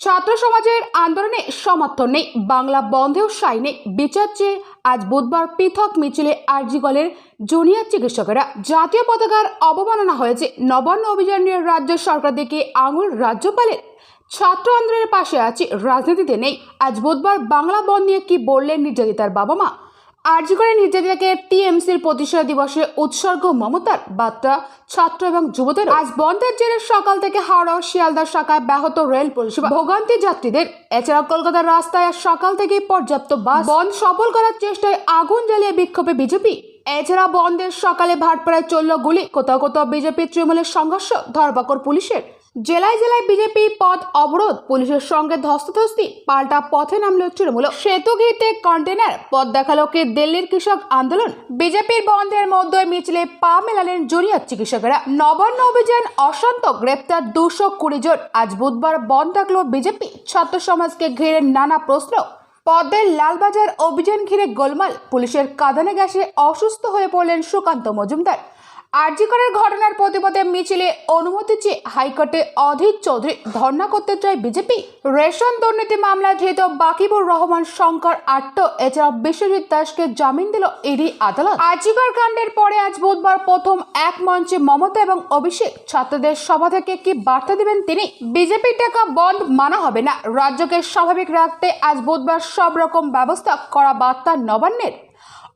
ছাত্র সমাজের আন্দোলনে সমর্থন নেই, বাংলা বন্ধেও সাই নেই, বিচার চেয়ে আজ বুধবার পৃথক মিছিলে আরজিগলের জুনিয়র চিকিৎসকেরা জাতীয় পতাকার অবমাননা হয়েছে। নবান্ন অভিযান নিয়ে রাজ্য সরকার দিকে আঙুল রাজ্যপালের। ছাত্র আন্দোলনের পাশে আছে, রাজনীতিতে নেই। আজ বুধবার বাংলা বন্ধ নিয়ে কি বললেন নির্যাতিতার বাবা মা? করে নির্যাতিতাকে টিএমসির প্রতিষ্ঠা দিবসে উৎসর্গ মমতার বার্তা। ছাত্র এবং যুবদের আজ বন্ধের জেরে সকাল থেকে হাওড়া ও শিয়ালদা শাখায় ব্যাহত রেল পরিষেবা। ভোগান্তি যাত্রীদের এছাড়া কলকাতার রাস্তায় আজ সকাল থেকেই পর্যাপ্ত বাস। বন্ধ সফল করার চেষ্টায় আগুন জ্বালিয়ে বিক্ষোভে বিজেপি। এছাড়া বন্ধের সকালে ভাটপাড়ায় চলল গুলি। কোথাও কোথাও বিজেপি তৃণমূলের সংঘর্ষ। ধরপাকড় পুলিশের জেলায় জেলায় বিজেপি পথ অবরোধ। পুলিশের সঙ্গে ধস্তাধস্তি, পাল্টা পথে নামল তৃণমূল। সেতুগিরিতে কন্টেনার, পথ দেখাল কি দিল্লির কৃষক আন্দোলন। বিজেপির বন্ধের মধ্যে মিছিলে পা মেলালেন জুনিয়র চিকিৎসকেরা। নবান্ন অভিযান অশান্ত, গ্রেপ্তার দুশো কুড়ি জন। আজ বুধবার বন্ধ থাকল বিজেপি। ছাত্র সমাজকে ঘিরে নানা প্রশ্ন। পদ্মের লালবাজার অভিযান ঘিরে গোলমাল। পুলিশের কাঁদানে গ্যাসে অসুস্থ হয়ে পড়লেন সুকান্ত মজুমদার। আরজিকরের ঘটনার প্রতিবাদে মিছিলে অনুমতি চেয়ে হাইকোর্টে অধীর চৌধুরী ধর্ণা করতে চায় বিজেপি। রেশন দুর্নীতি মামলায় ধৃত বাকিবুর রহমান শঙ্কর আট্ট, এছাড়াও বিশ্বজিৎ দাসকে জামিন দিল ইডি আদালত। আরজিকর কাণ্ডের পরে আজ বুধবার প্রথম এক মঞ্চে মমতা এবং অভিষেক ছাত্রদের সভা থেকে কি বার্তা দেবেন তিনি? বিজেপি টাকা বন্ধ মানা হবে না? রাজ্যকে স্বাভাবিক রাখতে আজ বুধবার সব রকম ব্যবস্থা করা বার্তা নবান্নের।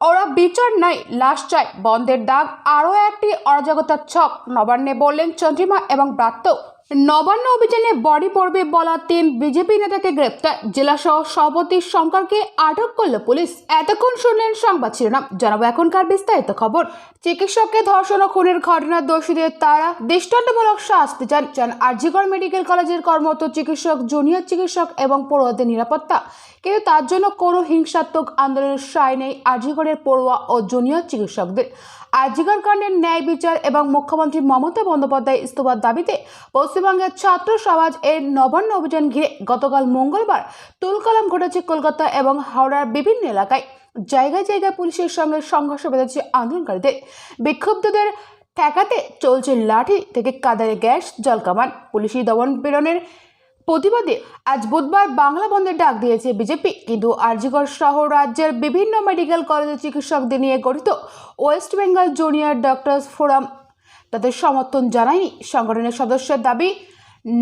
ওরা বিচার নাই লাশ চায়। বন্ধের দাগ, আরও একটি অরাজকতার ছক। নবান্নে বললেন, চন্দ্রিমা এবং ব্রাত্য নবান্ন অভিযানে বডি পড়বে বলা তিন বিজেপি নেতাকে গ্রেপ্তার। জেলাসহ সভাপতি শঙ্করকে আটক করল পুলিশ। এতক্ষণ শুনলেন সংবাদ শিরোনাম। জানাব এখনকার বিস্তারিত খবর। চিকিৎসককে ধর্ষণ ও খুনের ঘটনার দোষীদের তারা দৃষ্টান্তমূলক শাস্তি চান চান আরজিগড় মেডিকেল কলেজের কর্মরত চিকিৎসক, জুনিয়র চিকিৎসক এবং পড়ুয়াদের নিরাপত্তা। কিন্তু তার জন্য কোনো হিংসাত্মক আন্দোলনের সায় নেই আরজিগড়ের পড়ুয়া ও জুনিয়র চিকিৎসকদের। আরজিগড় কাণ্ডের ন্যায় বিচার এবং মুখ্যমন্ত্রী মমতা বন্দ্যোপাধ্যায় ইস্তফার দাবিতে পশ্চিমবঙ্গের ছাত্র সমাজ এর নবান্ন অভিযান ঘিরে গতকাল মঙ্গলবার তুলকালাম ঘটেছে কলকাতা এবং হাওড়ার বিভিন্ন এলাকায়। জায়গায় জায়গায় পুলিশের সঙ্গে সংঘর্ষ বেঁধেছে আন্দোলনকারীদের। বিক্ষুব্ধদের ঠেকাতে চলছে লাঠি থেকে কাদারে গ্যাস জলকামান পুলিশি দমন পীড়নের প্রতিবাদে আজ বুধবার বাংলা বন্ধের ডাক দিয়েছে বিজেপি। কিন্তু আরজিগড় সহ রাজ্যের বিভিন্ন মেডিকেল কলেজের চিকিৎসকদের নিয়ে গঠিত West Bengal junior doctors forum তাদের সমর্থন জানায়নি। সংগঠনের সদস্যের দাবি,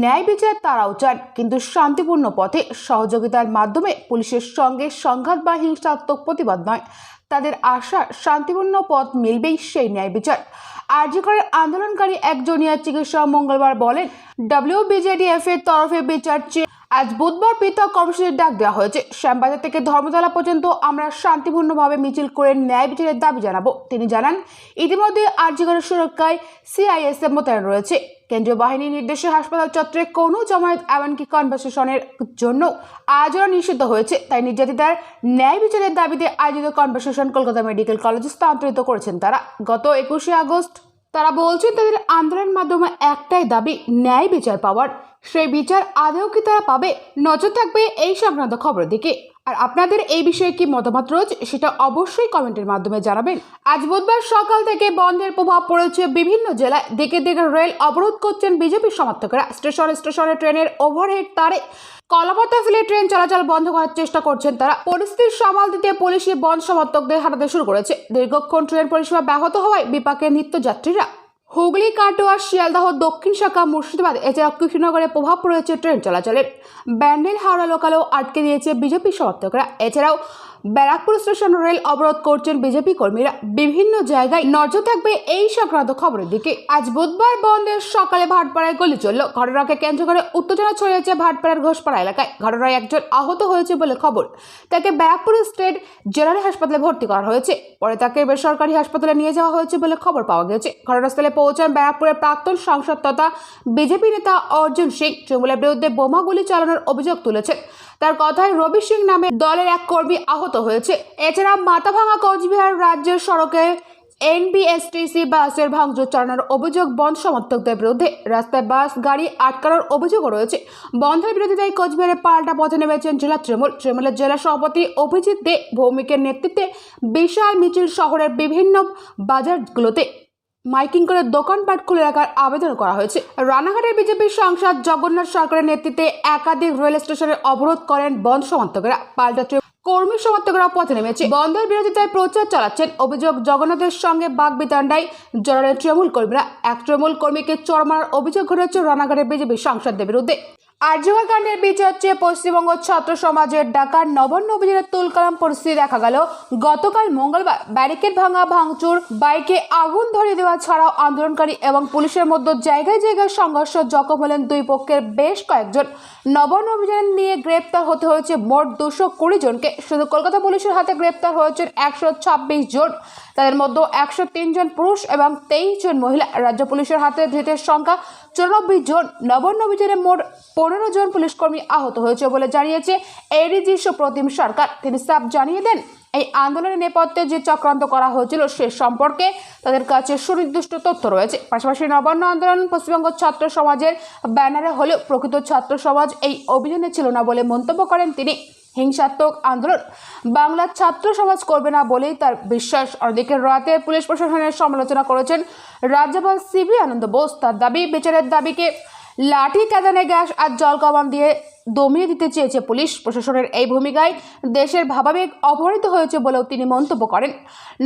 ন্যায় বিচার তারাও চান, কিন্তু শান্তিপূর্ণ পথে সহযোগিতার মাধ্যমে পুলিশের সঙ্গে সংঘাত বা হিংসাত্মক প্রতিবাদ নয়। তাদের আশা, শান্তিপূর্ণ পথ মিলবেই সেই ন্যায় বিচার। আরজিকরের আন্দোলনকারী এক জুনিয়র চিকিৎসক মঙ্গলবার বলেন ডব্লিউবিজেডিএফ এর তরফে বিচার চেয়ে আজ বুধবার পৃথক কর্মসূচির ডাক দেওয়া হয়েছে। শ্যামবাজার থেকে ধর্মতলা পর্যন্ত আমরা শান্তিপূর্ণভাবে মিছিল করে ন্যায় বিচারের দাবি জানাব। তিনি জানান, ইতিমধ্যে আরজিগড়ের সুরক্ষায় সিআইএসএফ মোতায়েন রয়েছে। কেন্দ্রীয় বাহিনীর নির্দেশে হাসপাতাল চত্বরে কোনো জমায়েত, এমনকি কনভার্সেশনের জন্য আজও নিষিদ্ধ হয়েছে। তাই নির্যাতিতার ন্যায় বিচারের দাবিতে আয়োজিত কনভার্সেশন কলকাতা মেডিকেল কলেজে স্থানান্তরিত করেছেন তারা। গত একুশে আগস্ট তারা বলছেন তাদের আন্দোলনের মাধ্যমে একটাই দাবি, ন্যায় বিচার পাওয়ার। সেই বিচার আদেও কি তারা পাবে? নজর থাকবে এই সংক্রান্ত খবর দিকে। আর আপনাদের এই বিষয়ে কি মতামত রয়েছে সেটা অবশ্যই কমেন্টের মাধ্যমে জানাবেন। আজ বুধবার সকাল থেকে বন্ধের প্রভাব পড়েছে বিভিন্ন জেলায়। দিকে দিকে রেল অবরোধ করছেন বিজেপি সমর্থকরা। স্টেশন স্টেশনে ট্রেনের ওভারহেড তারে কলাপাতা ফেলে ট্রেন চলাচল বন্ধ করার চেষ্টা করছেন তারা। পরিস্থিতির সামাল দিতে পুলিশি বন্ধ সমর্থকদের হাঁটাতে শুরু করেছে। দীর্ঘক্ষণ ট্রেন পরিষেবা ব্যাহত হওয়ায় বিপাকে নিত্যযাত্রীরা। হুগলি, কাটোয়া, শিয়ালদাহ, দক্ষিণ শাখা, মুর্শিদাবাদ এছাড়া কৃষ্ণনগরে প্রভাব পড়েছে ট্রেন চলাচলের। ব্যান্ডেল, হাওড়া, লোকালও আটকে দিয়েছে বিজেপি সমর্থকরা। এছাড়াও ব্যারাকপুর স্টেশন রেল অবরোধ করছেন বিজেপি কর্মীরা। বিভিন্ন জায়গায় নজর থাকবে এই সংক্রান্ত খবরের দিকে। আজ বুধবার বন্ধের সকালে ভাটপাড়ায় গুলি চলল। ঘটনাকে কেন্দ্র করে উত্তেজনা ছড়িয়েছে ভাটপাড়ার ঘোষপাড়া এলাকায়। ঘটনায় একজন আহত হয়েছে বলে খবর। তাকে ব্যারাকপুর স্টেট জেনারেল হাসপাতালে ভর্তি করা হয়েছে। পরে তাকে বেসরকারি হাসপাতালে নিয়ে যাওয়া হয়েছে বলে খবর পাওয়া গেছে। ঘটনাস্থলে পৌঁছান ব্যারাকপুরের প্রাক্তন সাংসদ তথা বিজেপি নেতা অর্জুন সিং। তৃণমূলের বিরুদ্ধে বোমা গুলি চালানোর অভিযোগ তুলেছেন। তার কথায় রবি সিং নামে দলের এক কর্মী আহত হয়েছে। এছাড়া মাথাভাঙা কোচবিহার রাজ্যের সড়কে এনবিএসটিসি বাসের ভাঙচুর চালানোর অভিযোগ বন্ধ সমর্থকদের বিরুদ্ধে। রাস্তায় বাস, গাড়ি আটকানোর অভিযোগও রয়েছে। বন্ধের বিরোধিতায় কোচবিহারে পাল্টা পথে নেমেছেন জেলা তৃণমূল। তৃণমূলের জেলা সভাপতি অভিজিৎ দে ভৌমিকের নেতৃত্বে বিশাল মিছিল শহরের বিভিন্ন বাজারগুলোতে। মাইকিং করে দোকানপাট খুলে রাখার আবেদন করা হয়েছে। রানাঘাটের বিজেপির সাংসদ জগন্নাথ সরকারের নেতৃত্বে একাধিক রেল স্টেশনে অবরোধ করেন বন্ধ সমর্থকেরা। পাল্টা কর্মী সমর্থকরা পথে নেমেছে। বন্ধের বিরোধিতায় প্রচার চালাচ্ছেন অভিযোগ জগন্নাথের সঙ্গে বাঘ বিতান্ডায় জড়ালেন তৃণমূল কর্মীরা। এক তৃণমূল কর্মীকে চড় অভিযোগ ঘটেছে রানাঘাটের বিজেপি সাংসদদের বিরুদ্ধে। আর্যগা কাণ্ডের বীজ হচ্ছে পশ্চিমবঙ্গ ছাত্র সমাজের ডাকার নবান্ন অভিযানের তুলকালাম পরিস্থিতি দেখা গেল। গতকাল মঙ্গলবার ব্যারিকেড ভাঙা, ভাঙচুর, বাইকে আগুন ধরিয়ে দেওয়া ছাড়াও আন্দোলনকারী এবং পুলিশের মধ্যে জায়গায় জায়গায় সংঘর্ষ জখম হলেন দুই পক্ষের বেশ কয়েকজন। নবান্ন অভিযান নিয়ে গ্রেপ্তার হতে হয়েছে মোট দুশো কুড়ি জনকে। শুধু কলকাতা পুলিশের হাতে গ্রেপ্তার হয়েছেন একশো ছাব্বিশ জন। তাদের মধ্যে একশো তিন জন পুরুষ এবং তেইশ জন মহিলা। রাজ্য পুলিশের হাতে ধৃতের সংখ্যা চুরানব্বই জন। নবান্ন অভিযানে মোট পনেরো জন পুলিশকর্মী আহত হয়েছে বলে জানিয়েছে এডিজি সুপ্রতিম সরকার। তিনি সাফ জানিয়ে দেন, এই আন্দোলনের নেপথ্যে যে চক্রান্ত করা হয়েছিল সে সম্পর্কে তাদের কাছে সুনির্দিষ্ট তথ্য রয়েছে। পাশাপাশি নবান্ন আন্দোলন পশ্চিমবঙ্গ ছাত্র সমাজের ব্যানারে হলেও প্রকৃত ছাত্র সমাজ এই অভিযানে ছিল না বলে মন্তব্য করেন তিনি। হিংসাত্মক আন্দোলন। বাংলার ছাত্র সমাজ করবে না বলেই তার বিশ্বাস। অন্যদিকে রাতে পুলিশ প্রশাসনের সমালোচনা করেছেন রাজ্যপাল সিবি আনন্দ বোস। তার দাবি, বিচারের দাবিকে লাঠি কাদানে গ্যাস আর জল কমান দিয়ে দমিয়ে দিতে চেয়েছে পুলিশ। প্রশাসনের এই ভূমিকায় দেশের ভাবাবেগ অপহরিত হয়েছে বলেও তিনি মন্তব্য করেন।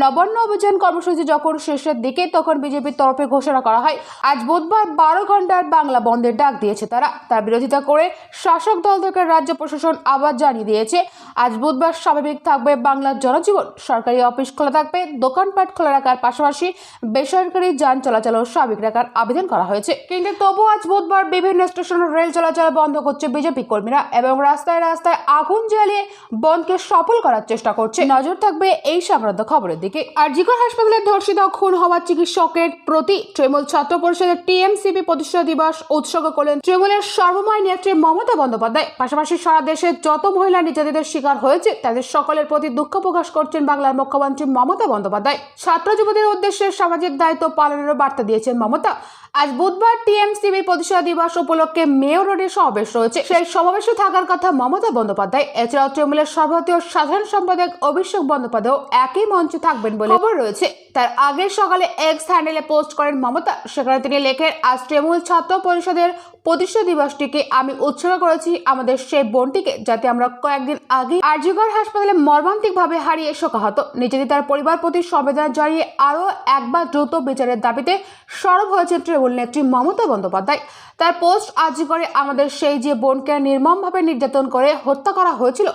নবান্ন অভিযান কর্মসূচি যখন শেষের দিকে, তখন বিজেপির তরফে ঘোষণা করা হয়, আজ বুধবার বারো ঘণ্টার বাংলা বন্ধের ডাক দিয়েছে তারা। তার বিরোধিতা করে শাসক দল থেকে রাজ্য প্রশাসন আবার জানিয়ে দিয়েছে, আজ বুধবার স্বাভাবিক থাকবে বাংলার জনজীবন। সরকারি অফিস খোলা থাকবে, দোকানপাট খোলা রাখার পাশাপাশি বেসরকারি যান চলাচলও স্বাভাবিক রাখার আবেদন করা হয়েছে। কিন্তু তবু আজ বুধবার বিভিন্ন স্টেশনে রেল চলাচল বন্ধ করছে বিজেপি কর্মীরা এবং রাস্তায় রাস্তায় আগুন জ্বালিয়ে বন্ধকে সফল করার চেষ্টা করছে। নজর থাকবে এই সংক্রান্ত খবরের দিকে। আর জিকর হাসপাতালে ধর্ষিত খুন হওয়া চিকিৎসকের প্রতি তৃণমূল ছাত্র পরিষদের টিএমসিপি প্রতিষ্ঠা দিবস উৎসর্গ করলেন তৃণমূলের সর্বময় নেত্রী মমতা বন্দ্যোপাধ্যায়। পাশাপাশি সারা দেশে যত মহিলা নির্যাতিতের শিকার হয়েছে, তাদের সকলের প্রতি দুঃখ প্রকাশ করছেন বাংলার মুখ্যমন্ত্রী মমতা বন্দ্যোপাধ্যায়। ছাত্র যুবদের উদ্দেশ্যে সামাজিক দায়িত্ব পালনের বার্তা দিয়েছেন মমতা। আজ বুধবার টিএমসিবি প্রতিষ্ঠা দিবস উপলক্ষে মেয়র রোডে সমাবেশ রয়েছে। সেই সমাবেশে থাকার কথা মমতা বন্দ্যোপাধ্যায়। এছাড়াও তৃণমূলের সভাপতি ও সাধারণ সম্পাদক অভিষেক বন্দ্যোপাধ্যায় একই মঞ্চে থাকবেন বলে খবর রয়েছে। তার আগের সকালে এক্স হ্যান্ডেলে পোস্ট করেন মমতা। সেখানে তিনি লেখেন, আজ তৃণমূল ছাত্র পরিষদের প্রতিষ্ঠা দিবসটিকে আমি উৎসর্গ করেছি আমাদের সেই বোনটিকে যাতে আমরা কয়েকদিন আগে আরজিগড় হাসপাতালে মর্মান্তিকভাবে হারিয়ে শোকাহত। নিজেদের তার পরিবার প্রতি সংবেদনা জানিয়ে আরও একবার দ্রুত বিচারের দাবিতে সরব হয়েছে তৃণমূল নেত্রী মমতা বন্দ্যোপাধ্যায়। তার পোস্ট আরজিগড়ে আমাদের সেই যে বোনকে নির্মমভাবে নির্যাতন করে হত্যা করা হয়েছিল।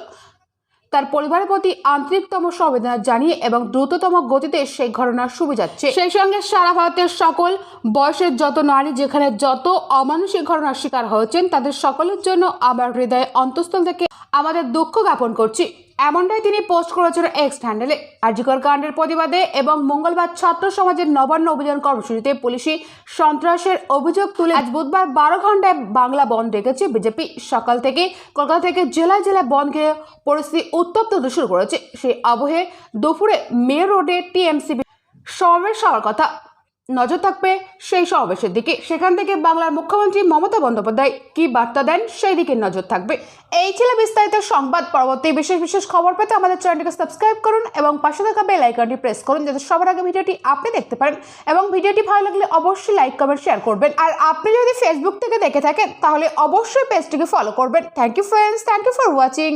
তার পরিবারের প্রতি আন্তরিকতম সংবেদনা জানিয়ে এবং দ্রুততম গতিতে সেই ঘটনার শুভে যাচ্ছে। সেই সঙ্গে সারা ভারতের সকল বয়সের যত নারী যেখানে যত অমানুষিক ঘটনার শিকার হয়েছেন, তাদের সকলের জন্য আমার হৃদয়ে অন্তঃস্থল থেকে আমাদের দুঃখ জ্ঞাপন করছি। এমনটাই তিনি পোস্ট করেছেন এক্স হ্যান্ডেলে আর্জিকর কাণ্ডের প্রতিবাদে এবং মঙ্গলবার ছাত্র সমাজের নবান্ন অভিযান কর্মসূচিতে পুলিশি সন্ত্রাসের অভিযোগ তুলে আজ বুধবার বারো ঘন্টায় বাংলা বন্ধ রেখেছে বিজেপি। সকাল থেকে কলকাতা থেকে জেলায় জেলায় বন্ধ ঘিরে পরিস্থিতি উত্তপ্ত শুরু করেছে। সেই আবহে দুপুরে মেয়র রোডে টিএমসিবি সমাবেশ হওয়ার কথা। নজর থাকবে সেই সমাবেশের দিকে। সেখান থেকে বাংলার মুখ্যমন্ত্রী মমতা বন্দ্যোপাধ্যায় কি বার্তা দেন সেই দিকে নজর থাকবে। এই ছিল বিস্তারিত সংবাদ। পরবর্তী বিশেষ বিশেষ খবর পেতে আমাদের চ্যানেলটিকে সাবস্ক্রাইব করুন এবং পাশে থাকা বেল আইকনটি প্রেস করুন যাতে সবার আগে ভিডিওটি আপনি দেখতে পারেন এবং ভিডিওটি ভালো লাগলে অবশ্যই লাইক, কমেন্ট, শেয়ার করবেন। আর আপনি যদি ফেসবুক থেকে দেখে থাকেন, তাহলে অবশ্যই পেজটিকে ফলো করবেন। Thank you friends thank you for watching